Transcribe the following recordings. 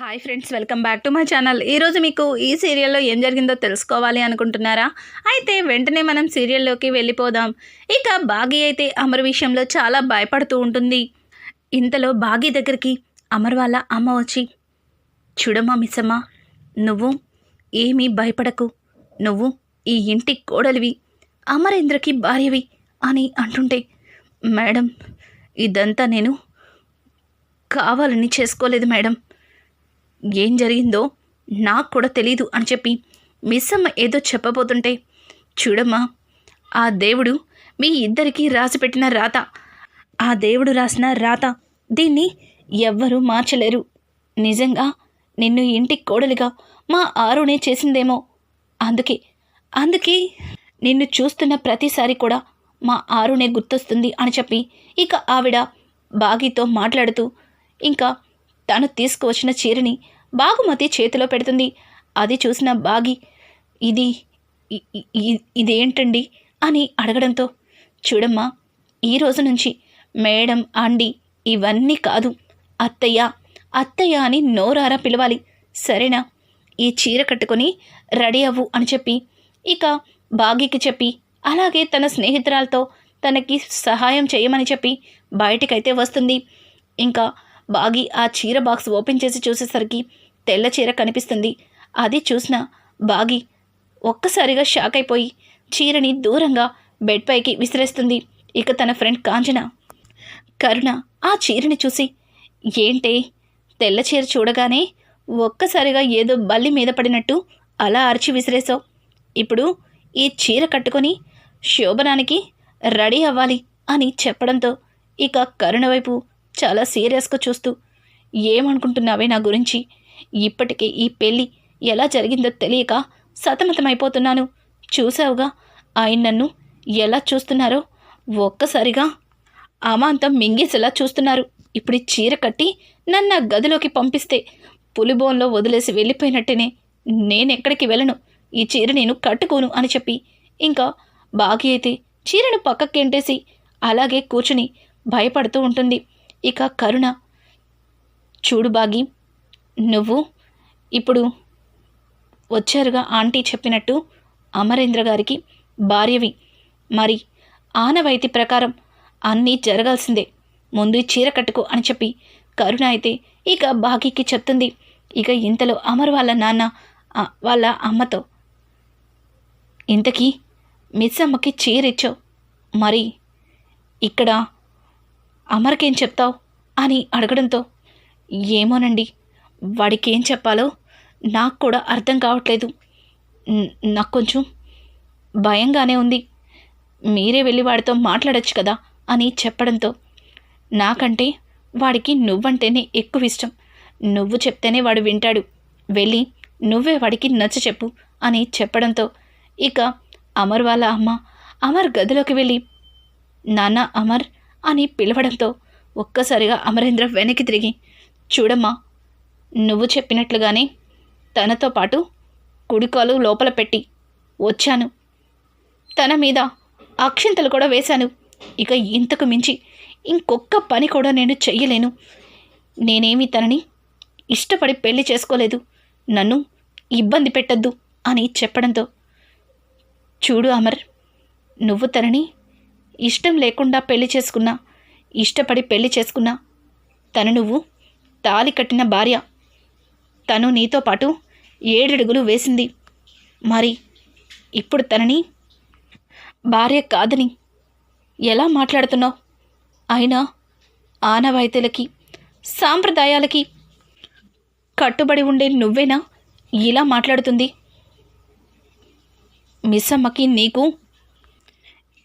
Hi friends welcome back to my channel ఈరోజు మీకు ఈ సీరియల్లో ఏం జరిగిందో తెలుసుకోవాలి అనుకుంటున్నారా? అయితే వెంటనే మనం సీరియల్లోకి వెళ్ళిపోదాం. ఇక బాగి అయితే అమర్ విషయంలో చాలా భయపడుతూ ఉంటుంది. ఇంతలో బాగి దగ్గరికి అమర్ వాళ్ళ అమ్మ వచ్చి చూడమ్మా మిస్సమ్మ నువ్వు ఏమీ భయపడకు. నువ్వు ఈ ఇంటి కోడలివి అమరేంద్రకి భార్యవి అని అంటుంటే మేడం ఇదంతా నేను కావాలని చేసుకోలేదు మేడం. ఏం జరిగిందో నాకు కూడా తెలీదు అని చెప్పి మిస్సమ్మ ఏదో చెప్పబోతుంటే చూడమ్మా ఆ దేవుడు మీ ఇద్దరికీ రాసిపెట్టిన రాత ఆ దేవుడు రాసిన రాత దీన్ని ఎవ్వరూ మార్చలేరు. నిజంగా నిన్ను ఇంటికి కోడలిగా మా ఆరునే చేసిందేమో. అందుకే అందుకే నిన్ను చూస్తున్న ప్రతిసారి కూడా మా ఆరునే గుర్తొస్తుంది అని చెప్పి ఇక ఆవిడ బాగితో మాట్లాడుతూ ఇంకా తాను తీసుకువచ్చిన చీరని బాగుమతి చేతిలో పెడుతుంది. అది చూసిన బాగి ఇది ఇదేంటండి? అని అడగడంతో చూడమ్మా ఈ రోజు నుంచి మేడం ఆండి ఇవన్నీ కాదు. అత్తయ్య అత్తయ్య అని నోరారా పిలవాలి. సరేనా? ఈ చీర కట్టుకొని రెడీ అవ్వు అని చెప్పి ఇక బాగికి చెప్పి అలాగే తన స్నేహితురాలతో తనకి సహాయం చేయమని చెప్పి బయటికైతే వస్తుంది. ఇంకా బాగి ఆ చీర బాక్స్ ఓపెన్ చేసి చూసేసరికి తెల్ల చీర కనిపిస్తుంది. అది చూసిన బాగి ఒక్కసారిగా షాక్ అయిపోయి చీరని దూరంగా బెడ్ పైకి విసిరేస్తుంది. ఇక తన ఫ్రెండ్ కాంచన కరుణ ఆ చీరని చూసి ఏంటే తెల్ల చీర చూడగానే ఒక్కసారిగా ఏదో బల్లి మీద పడినట్టు అలా అరిచి విసిరేసావు ఇప్పుడు ఈ చీర కట్టుకొని శోభనానికి రెడీ అవ్వాలి అని చెప్పడంతో ఇక కరుణ వైపు చాలా సీరియస్గా చూస్తూ ఏమనుకుంటున్నావే నా గురించి? ఇప్పటికే ఈ పెళ్ళి ఎలా జరిగిందో తెలియక సతమతమైపోతున్నాను. చూసావుగా ఆయన నన్ను ఎలా చూస్తున్నారో? ఒక్కసారిగా అమాంతం మింగేసేలా చూస్తున్నారు. ఇప్పుడు ఈ చీర కట్టి నన్ను ఆ గదిలోకి పంపిస్తే పులిబోన్లో వదిలేసి వెళ్ళిపోయినట్టేనే. నేనెక్కడికి వెళ్ళను? ఈ చీర నేను కట్టుకోను అని చెప్పి ఇంకా బాగి అయితే చీరను పక్కకి ఎంటేసి అలాగే కూర్చుని భయపడుతూ ఉంటుంది. ఇక కరుణ. చూడు బాగి నువ్వు ఇప్పుడు వచ్చారుగా ఆంటీ చెప్పినట్టు అమరేంద్ర గారికి భార్యవి. మరి ఆనవాయితీ ప్రకారం అన్నీ జరగాల్సిందే. ముందు చీర కట్టుకో అని చెప్పి కరుణ అయితే ఇక బాగీకి చెప్తుంది. ఇక ఇంతలో అమర్ వాళ్ళ నాన్న వాళ్ళ అమ్మతో ఇంతకీ మిస్ అమ్మకి చీర ఇచ్చావు మరి ఇక్కడ అమర్కేం చెప్తావు? అని అడగడంతో ఏమోనండి వాడికి ఏం చెప్పాలో నాకు కూడా అర్థం కావట్లేదు. నాకు కొంచెం భయంగానే ఉంది. మీరే వెళ్ళి వాడితో మాట్లాడచ్చు కదా అని చెప్పడంతో నాకంటే వాడికి నువ్వంటేనే ఎక్కువ ఇష్టం. నువ్వు చెప్తేనే వాడు వింటాడు. వెళ్ళి నువ్వే వాడికి నచ్చ చెప్పు అని చెప్పడంతో ఇక అమర్ వాళ్ళ అమ్మ అమర్ గదిలోకి వెళ్ళి నాన్న అమర్ అని పిలవడంతో ఒక్కసారిగా అమరేంద్ర వెనక్కి తిరిగి చూడమ్మా నువ్వు చెప్పినట్లుగానే తనతో పాటు కుడికాలు లోపల పెట్టి వచ్చాను. తన మీద అక్షింతలు కూడా వేశాను. ఇక ఇంతకు మించి ఇంకొక్క పని కూడా నేను చెయ్యలేను. నేనేమి తనని ఇష్టపడి పెళ్ళి చేసుకోలేదు. నన్ను ఇబ్బంది పెట్టద్దు అని చెప్పడంతో చూడు అమర్ నువ్వు తనని ఇష్టం లేకుండా పెళ్ళి చేసుకున్నా ఇష్టపడి పెళ్ళి చేసుకున్నా తను నువ్వు తాలి కట్టిన భార్య. తను నీతో పాటు ఏడడుగులు వేసింది. మరి ఇప్పుడు తనని భార్య కాదని ఎలా మాట్లాడుతున్నావు? అయినా ఆనవాయితీలకి సాంప్రదాయాలకి కట్టుబడి ఉండే నువ్వేనా ఇలా మాట్లాడుతుంది? మిస్ అమ్మకి నీకు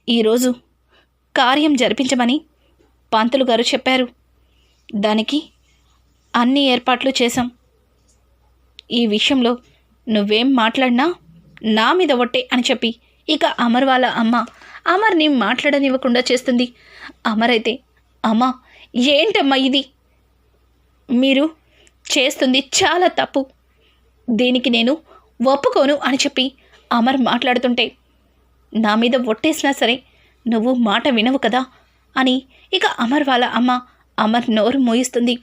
ఈరోజు కార్యం జరిపించమని పంతులు గారు చెప్పారు. దానికి అన్ని ఏర్పాట్లు చేశాం. ఈ విషయంలో నువ్వేం మాట్లాడినా నా మీద ఒట్టే అని చెప్పి ఇక అమర్ వాళ్ళ అమ్మ అమర్ని మాట్లాడనివ్వకుండా చేస్తుంది. అమర్ అయితే అమ్మ ఏంటమ్మా ఇది? మీరు చేస్తుంది చాలా తప్పు. దీనికి నేను ఒప్పుకోను అని చెప్పి అమర్ మాట్లాడుతుంటే నా మీద ఒట్టేసినా సరే నువ్వు మాట వినవు కదా? అని ఇక అమర్ వాళ్ళ అమ్మ అమర్ నోరు మోయిస్తుంది.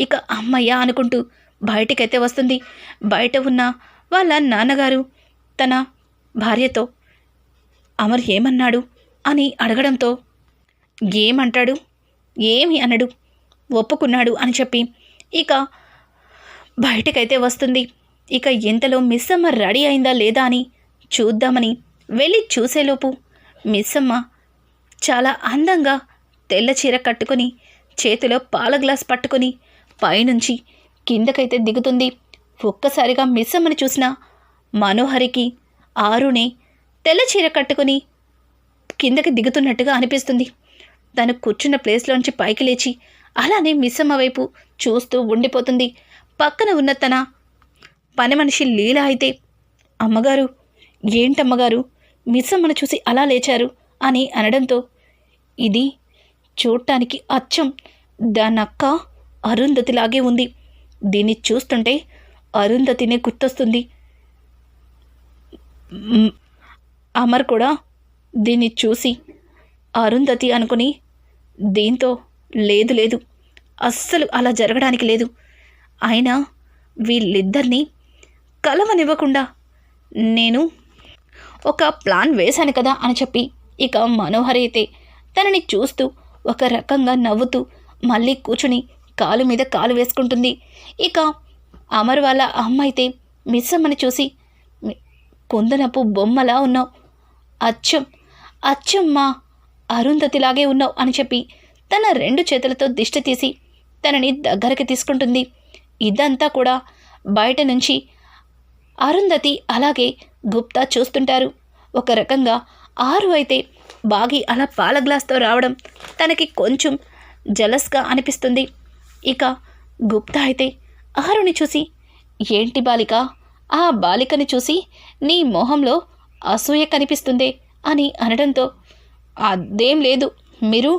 ఇక అమ్మయ్య అనుకుంటూ బయటికైతే వస్తుంది. బయట ఉన్న వాళ్ళ నాన్నగారు తన భార్యతో అమర్ ఏమన్నాడు? అని అడగడంతో ఏమంటాడు? ఏమి అనడు? ఒప్పుకున్నాడు? అని చెప్పి ఇక బయటకైతే వస్తుంది. ఇక ఎంతలో మిస్ అమ్మ రెడీ అయిందా లేదా అని చూద్దామని వెళ్ళి చూసేలోపు మిస్ అమ్మ చాలా అందంగా తెల్ల చీర కట్టుకొని చేతిలో పాల గ్లాస్ పట్టుకొని పైనుంచి కిందకైతే దిగుతుంది. ఒక్కసారిగా మిస్సమ్మని చూసిన మనోహరికి ఆరునే తెల్ల చీర కట్టుకొని కిందకి దిగుతున్నట్టుగా అనిపిస్తుంది. తను కూర్చున్న ప్లేస్లోంచి పైకి లేచి అలానే మిస్సమ్మ వైపు చూస్తూ ఉండిపోతుంది. పక్కన ఉన్న తన పని మనిషి లీల అయితే అమ్మగారు ఏంటమ్మగారు? మిస్సమ్మను చూసి అలా లేచారు. అని అనడంతో ఇది చూడటానికి అచ్చం. దానక్క అరుంధతిలాగే ఉంది. దీన్ని చూస్తుంటే అరుంధతినే గుర్తొస్తుంది. అమర్ కూడా దీన్ని చూసి అరుంధతి అనుకుని దీంతో లేదు లేదు. అస్సలు అలా జరగడానికి లేదు. అయినా వీళ్ళిద్దరినీ కలవనివ్వకుండా నేను ఒక ప్లాన్ వేశాను కదా అని చెప్పి ఇక మనోహర్ అయితే తనని చూస్తూ ఒక రకంగా నవ్వుతూ మళ్ళీ కూర్చుని కాలు మీద కాలు వేసుకుంటుంది. ఇక అమర్ వాళ్ళ అమ్మ అయితే మిస్ చూసి కుందనపు బొమ్మలా ఉన్నావు. అచ్చం అచ్చమ్మా అరుంధతిలాగే ఉన్నావు అని చెప్పి తన రెండు చేతులతో దిష్టి తీసి తనని దగ్గరికి తీసుకుంటుంది. ఇదంతా కూడా బయట నుంచి అరుంధతి అలాగే గుప్తా చూస్తుంటారు. ఒక రకంగా ఆరు అయితే బాగి అలా పాల గ్లాస్తో రావడం తనకి కొంచెం జలస్గా అనిపిస్తుంది. ఇక గుప్తా అయితే ఆరుని చూసి ఏంటి బాలిక? ఆ బాలికని చూసి నీ మొహంలో అసూయ కనిపిస్తుందే? అని అనడంతో అదేం లేదు. మీరు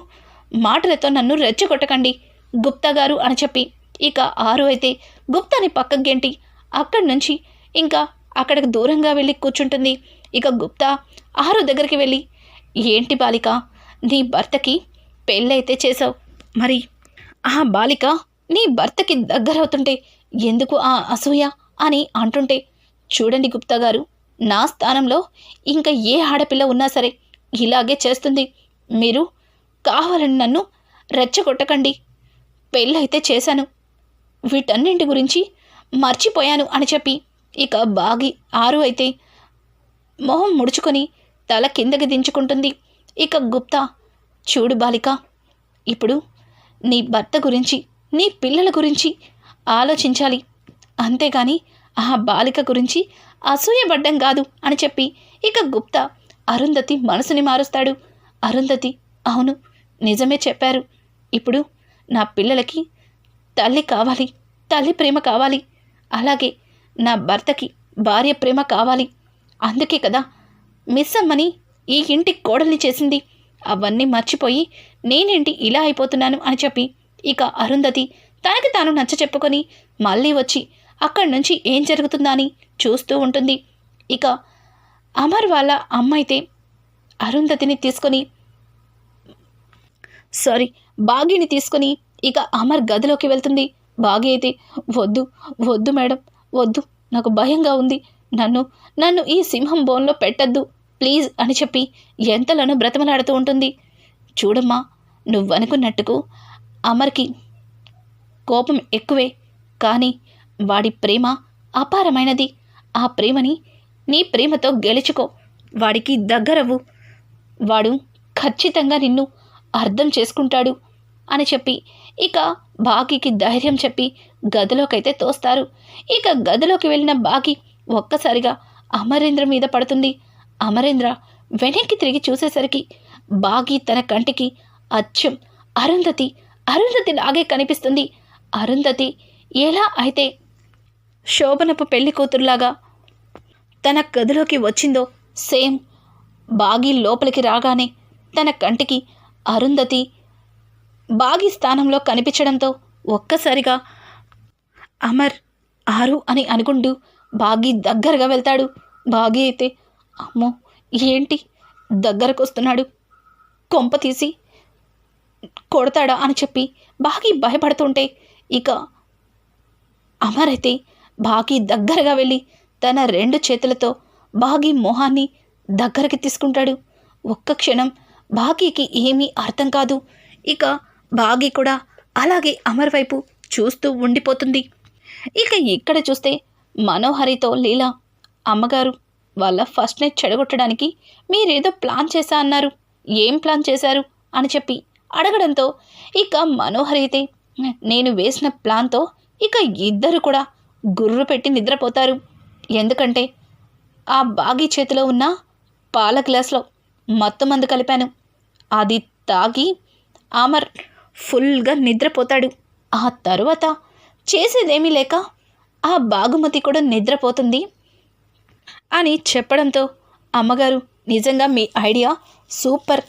మాటలతో నన్ను రెచ్చగొట్టకండి గుప్తా గారు అని చెప్పి. ఇక ఆరు అయితే గుప్తాని పక్కకు గెంటి అక్కడి నుంచి ఇంకా అక్కడికి దూరంగా వెళ్ళి కూర్చుంటుంది. ఇక గుప్తా ఆరు దగ్గరికి వెళ్ళి ఏంటి బాలిక నీ భర్తకి పెళ్ళైతే చేసావు మరి ఆ బాలిక నీ భర్తకి దగ్గరవుతుంటే ఎందుకు ఆ అసూయ? అని అంటుంటే చూడండి గుప్తా గారు నా స్థానంలో ఇంకా ఏ ఆడపిల్ల ఉన్నా సరే ఇలాగే చేస్తుంది. మీరు కావాలని నన్ను రెచ్చగొట్టకండి. పెళ్ళైతే చేశాను. వీటన్నింటి గురించి మర్చిపోయాను అని చెప్పి ఇక బాగి ఆరు అయితే మొహం ముడుచుకొని తల కిందకి దించుకుంటుంది. ఇక గుప్తా చూడు బాలిక ఇప్పుడు నీ భర్త గురించి నీ పిల్లల గురించి ఆలోచించాలి. అంతేగాని ఆ బాలిక గురించి అసూయపడ్డం కాదు అని చెప్పి ఇక గుప్తా అరుంధతి మనసుని మారుస్తాడు. అరుంధతి అవును నిజమే చెప్పారు. ఇప్పుడు నా పిల్లలకి తల్లి కావాలి తల్లి ప్రేమ కావాలి. అలాగే నా భర్తకి భార్య ప్రేమ కావాలి. అందుకే కదా మిస్ అమ్మని ఈ ఇంటి కోడల్ని చేసింది. అవన్నీ మర్చిపోయి నేనేంటి ఇలా అయిపోతున్నాను అని చెప్పి ఇక అరుంధతి తనకి తాను నచ్చ చెప్పుకొని మళ్ళీ వచ్చి అక్కడి నుంచి ఏం జరుగుతుందా అని చూస్తూ ఉంటుంది. ఇక అమర్ వాళ్ళ అమ్మ అయితే అరుంధతిని తీసుకొని సారీ బాగిని తీసుకొని ఇక అమర్ గదిలోకి వెళ్తుంది. బాగి అయితే వద్దు వద్దు మేడం వద్దు నాకు భయంగా ఉంది. నన్ను నన్ను ఈ సింహం బోన్లో పెట్టద్దు. ప్లీజ్ అని చెప్పి ఎంతలను బ్రతమలాడుతూ ఉంటుంది. చూడమ్మా నువ్వనుకున్నట్టుకు అమర్కి కోపం ఎక్కువే కానీ వాడి ప్రేమ అపారమైనది. ఆ ప్రేమని నీ ప్రేమతో గెలుచుకో. వాడికి దగ్గరవు వాడు ఖచ్చితంగా నిన్ను అర్థం చేసుకుంటాడు అని చెప్పి ఇక బాకీకి ధైర్యం చెప్పి గదిలోకైతే తోస్తారు. ఇక గదిలోకి వెళ్ళిన బాకీ ఒక్కసారిగా అమరేంద్ర మీద పడుతుంది. అమరేంద్ర వెనక్కి తిరిగి చూసేసరికి బాగి తన కంటికి అచ్చం అరుంధతి అరుంధతి లాగే కనిపిస్తుంది. అరుంధతి ఎలా అయితే శోభనపు పెళ్ళి కూతురులాగా తన గదిలోకి వచ్చిందో సేమ్ బాగి లోపలికి రాగానే తన కంటికి అరుంధతి బాగి స్థానంలో కనిపించడంతో ఒక్కసారిగా అమర్ ఆరు అని అనుకుంటూ బాగి దగ్గరగా వెళ్తాడు. బాగి అయితే అమ్మో ఏంటి? దగ్గరకు వస్తున్నాడు కొంప తీసి కొడతాడా అని చెప్పి బాకీ భయపడుతుంటే ఇక అమర్ అయితే దగ్గరగా వెళ్ళి తన రెండు చేతులతో బాగి మొహాన్ని దగ్గరికి తీసుకుంటాడు. ఒక్క క్షణం బాగీకి ఏమీ అర్థం కాదు. ఇక బాగి కూడా అలాగే అమర్ వైపు చూస్తూ ఉండిపోతుంది. ఇక ఇక్కడ చూస్తే మనోహరితో లీలా అమ్మగారు వాళ్ళ ఫస్ట్ నైట్ చెడగొట్టడానికి మీరేదో ప్లాన్ చేశా అన్నారు. ఏం ప్లాన్ చేశారు? అని చెప్పి అడగడంతో ఇక మనోహరి అయితే నేను వేసిన ప్లాన్తో ఇక ఇద్దరు కూడా గుర్రు పెట్టి నిద్రపోతారు. ఎందుకంటే ఆ బాగి చేతిలో ఉన్న పాల గ్లాస్లో మత్తు మందు కలిపాను. అది తాగి ఆమర్ ఫుల్గా నిద్రపోతాడు. ఆ తరువాత చేసేదేమీ లేక ఆ బాగుమతి కూడా నిద్రపోతుంది. అని చెప్పడంతో అమ్మగారు నిజంగా మీ ఐడియా సూపర్.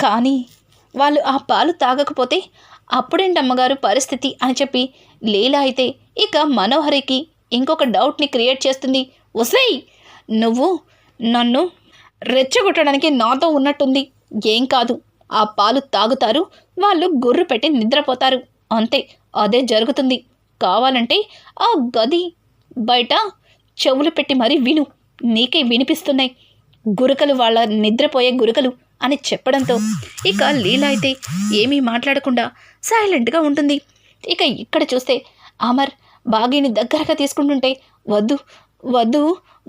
కానీ వాళ్ళు ఆ పాలు తాగకపోతే అప్పుడేంటి అమ్మగారు పరిస్థితి? అని చెప్పి లీలా అయితే ఇక మనోహరికి ఇంకొక డౌట్ని క్రియేట్ చేస్తుంది. వసై నువ్వు నన్ను రెచ్చగొట్టడానికి నాతో ఉన్నట్టుంది. ఏం కాదు. ఆ పాలు తాగుతారు వాళ్ళు గుర్రు పెట్టి నిద్రపోతారు. అంతే అదే జరుగుతుంది. కావాలంటే ఆ గది బయట చెవులు పెట్టి మరీ విను. నీకే వినిపిస్తున్నాయి. గురుకలు వాళ్ళ నిద్రపోయే గురుకలు అని చెప్పడంతో ఇక లీల అయితే ఏమీ మాట్లాడకుండా సైలెంట్గా ఉంటుంది. ఇక ఇక్కడ చూస్తే అమర్ బాగీని దగ్గరగా తీసుకుంటుంటే వద్దు వద్దు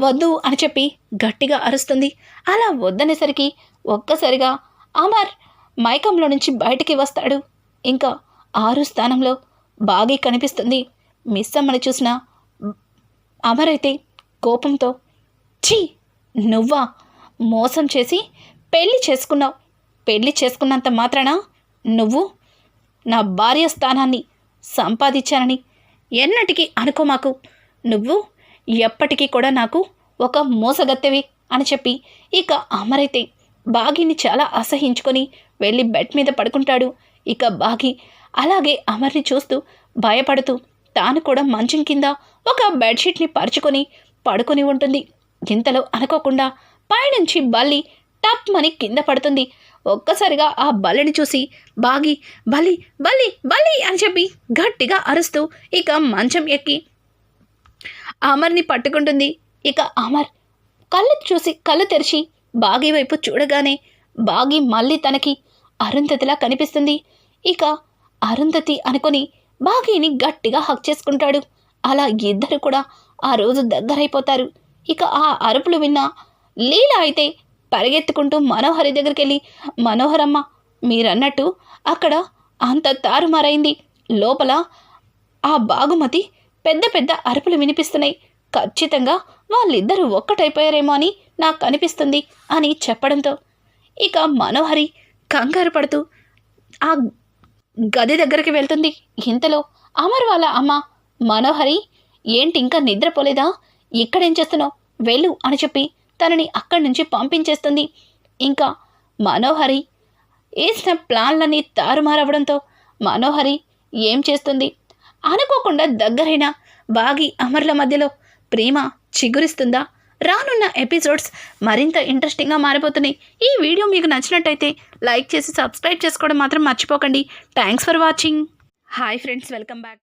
వద్దు అని చెప్పి గట్టిగా అరుస్తుంది. అలా వద్దనేసరికి ఒక్కసారిగా అమర్ మైకంలో నుంచి బయటికి వస్తాడు. ఇంకా ఆరు స్థానంలో బాగీ కనిపిస్తుంది. మిస్ అమ్మని చూసిన అమర్ అయితే కోపంతో ఛీ నువ్వా? మోసం చేసి పెళ్ళి చేసుకున్నావు. పెళ్ళి చేసుకున్నంత మాత్రాన నువ్వు నా భార్య స్థానాన్ని సంపాదించానని ఎన్నటికీ అనుకో మాకు. నువ్వు ఎప్పటికీ కూడా నాకు ఒక మోసగత్తెవి అని చెప్పి ఇక అమరైతే బాగిని చాలా అసహించుకొని వెళ్ళి బెడ్ మీద పడుకుంటాడు. ఇక బాగి అలాగే అమర్ని చూస్తూ భయపడుతూ తాను కూడా మంచం కింద ఒక బెడ్షీట్ని పరుచుకొని పడుకొని ఉంటుంది. ఇంతలో అనుకోకుండా పైనుంచి బల్లి టప్ మని కింద పడుతుంది. ఒక్కసారిగా ఆ బల్లిని చూసి బాగి బలి బలి బలి అని చెప్పి గట్టిగా అరుస్తూ ఇక మంచం ఎక్కి అమర్ని పట్టుకుంటుంది. ఇక అమర్ కళ్ళు చూసి కళ్ళు తెరిచి బాగి వైపు చూడగానే బాగి మళ్ళీ తనకి అరుంధతిలా కనిపిస్తుంది. ఇక అరుంధతి అనుకొని బాగీని గట్టిగా హక్ చేసుకుంటాడు. అలా ఇద్దరు కూడా ఆ రోజు దగ్గరైపోతారు. ఇక ఆ అరుపులు విన్న లీల అయితే పరిగెత్తుకుంటూ మనోహరి దగ్గరికి వెళ్ళి మనోహరమ్మ మీరన్నట్టు అక్కడ అంత తారుమారైంది. లోపల ఆ బాగుమతి పెద్ద పెద్ద అరుపులు వినిపిస్తున్నాయి. ఖచ్చితంగా వాళ్ళిద్దరూ ఒక్కటైపోయారేమో అని నాకు అనిపిస్తుంది అని చెప్పడంతో ఇక మనోహరి కంగారు పడుతూ ఆ గది దగ్గరికి వెళ్తుంది. ఇంతలో అమర్ వాళ్ళ అమ్మ? మనోహరి ఏంటి ఇంకా నిద్రపోలేదా? ఇక్కడేం చేస్తున్నావు? వెళ్ళు అని చెప్పి తనని అక్కడి నుంచి పంపించేస్తుంది. ఇంకా మనోహరి వేసిన ప్లాన్లన్నీ తారుమారవడంతో మనోహరి ఏం చేస్తుంది? అనుకోకుండా దగ్గరైన బాగి అమర్ల మధ్యలో ప్రేమ చిగురిస్తుందా? రానున్న ఎపిసోడ్స్ మరింత ఇంట్రెస్టింగ్గా మారిపోతున్నాయి. ఈ వీడియో మీకు నచ్చినట్టయితే లైక్ చేసి సబ్స్క్రైబ్ చేసుకోవడం మాత్రం మర్చిపోకండి. Thanks for watching. Hi friends welcome back